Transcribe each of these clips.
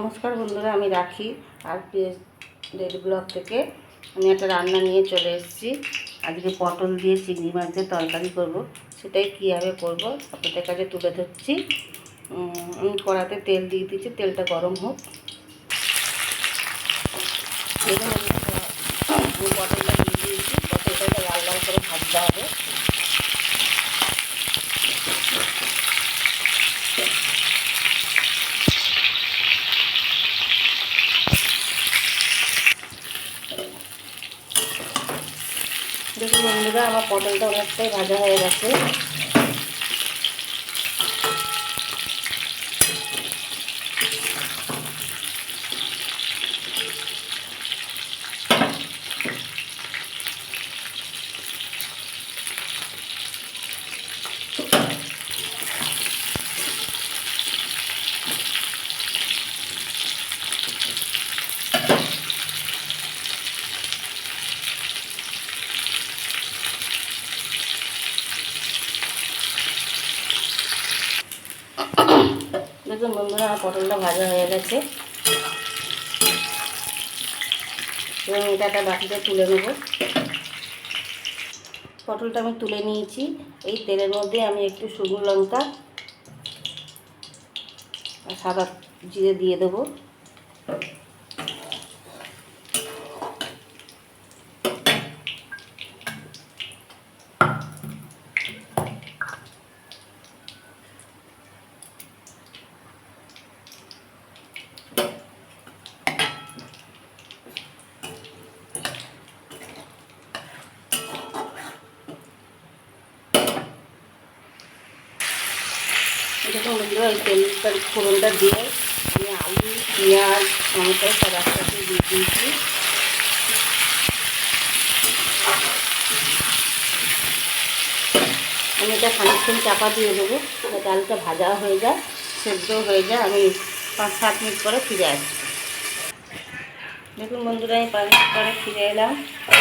নমস্কার বন্ধুরা, আমি রাখি আর পিএস ডেড ব্লক থেকে। আমি একটা রান্না নিয়ে চলে এসেছি। আজকে পটল দিয়ে চিংড়ি মাছ দিয়ে তরকারি করব। সেটাই কীভাবে করব আপনাদের কাছে তুলে ধরছি। আমি কড়াতে তেল দিয়ে দিচ্ছি, তেলটা গরম হোক। দেখুন আমি আমি পটলটা দিয়ে দিয়েছি পটলটাকে লাল লাল করে ভাজতে হবে দেখুন বন্ধুরা আমার পটলটা অনেকটাই ভাজা হয়ে গেছে। দেখুন বন্ধুরা আমার পটলটা ভাজা হয়ে গেছে। এবং এটা একটা বাটিতে তুলে নেব। পটলটা আমি তুলে নিয়েছি। এই তেলের মধ্যে আমি একটু শুকনো লঙ্কা সাদা জিরে দিয়ে দেবো। দেখুন বন্ধুরা এই তেলটা ফোড়নটা দিয়ে আমি আলু, পেঁয়াজ, টমেটো সব দিয়ে দিয়েছি। আমি এটা খানিকক্ষণ চাপা দিয়ে দেবো, যাতে আলুটা ভাজা হয়ে যায় সেদ্ধ হয়ে যায়। আমি পাঁচ, সাত মিনিট পরে ফিরে আসছি দেখুন বন্ধুরা, আমি পাঁচ মিনিট পরে ফিরে এলাম।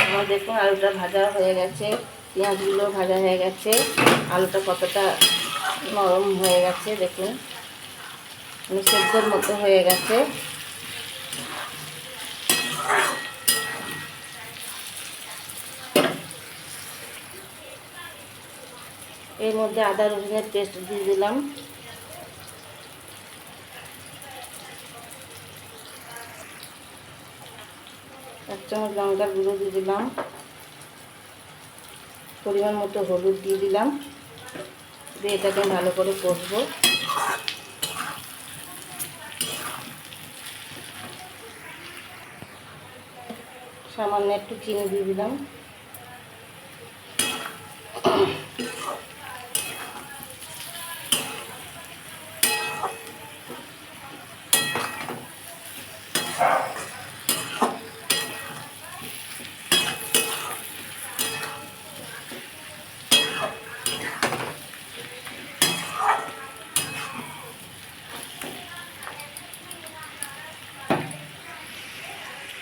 আমার দেখুন আলুটা ভাজা হয়ে গেছে, পেঁয়াজগুলো ভাজা হয়ে গেছে। আলুটা কতটা নরম হয়ে গেছে, দেখুন। মানে সেদ্ধর মতো হয়ে গেছে। এর মধ্যে আদা, রসুনের পেস্ট দিয়ে দিলাম। এক চামচ লঙ্কার গুঁড়ো দিয়ে দিলাম। পরিমাণ মতো হলুদ দিয়ে দিলাম। দিয়ে এটাকে ভালো করে কষবো। সামান্য একটু চিনি দিয়ে দিলাম।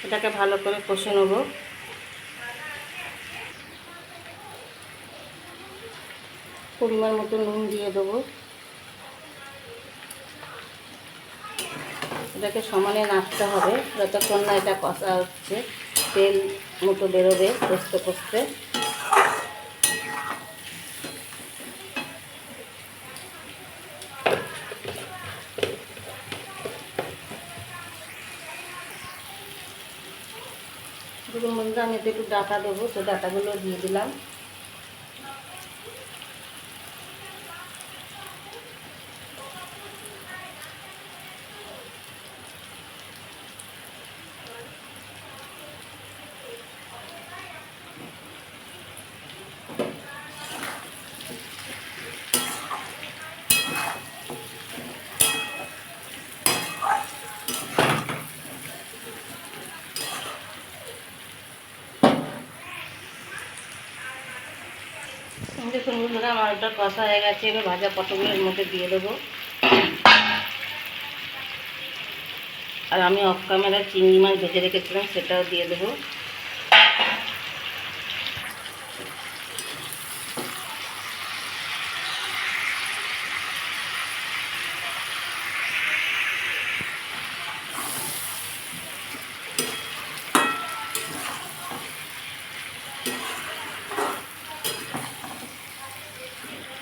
এটাকে ভালো করে কষে নেব। পরিমাণ মতো নুন দিয়ে দেবো। এটাকে সমানে নাচতে হবে, যতক্ষণ না এটা কষা হচ্ছে, তেল মতো বেরোবে কষতে কষতে। দেখুন মধ্যে আমি একটু ডাটা দেবো তো ডাটাগুলো দিয়ে দিলাম। দেখুন বন্ধুরা আমার ওটা কষা হয়ে গেছে, এবার ভাজা পটলের মধ্যে দিয়ে দেবো। আর আমি অফ ক্যামেরা চিংড়ি মাছ ভেজে রেখেছিলাম, সেটাও দিয়ে দেবো।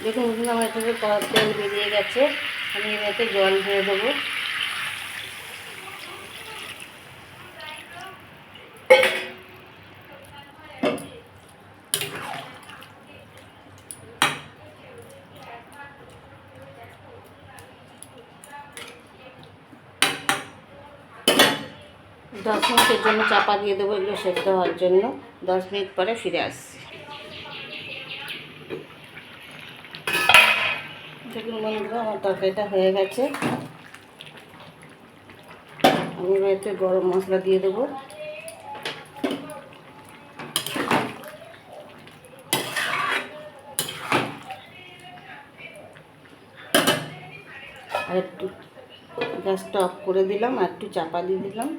দেখুন বন্ধুরা আমার কড়ার তেল বেরিয়ে গেছে। আমি এতে জল দিয়ে দেবো। দশ মিনিটের জন্য চাপা দিয়ে দেবো এগুলো সেদ্ধ হওয়ার জন্য। দশ মিনিট পরে ফিরে আসছি। দেখুন বন্ধুরা আমার তরকারিটা হয়ে গেছে। আমি এতে গরম মশলা দিয়ে দেবো। আর একটু গ্যাসটা অফ করে দিলাম, আর একটু চাপা দিয়ে দিলাম।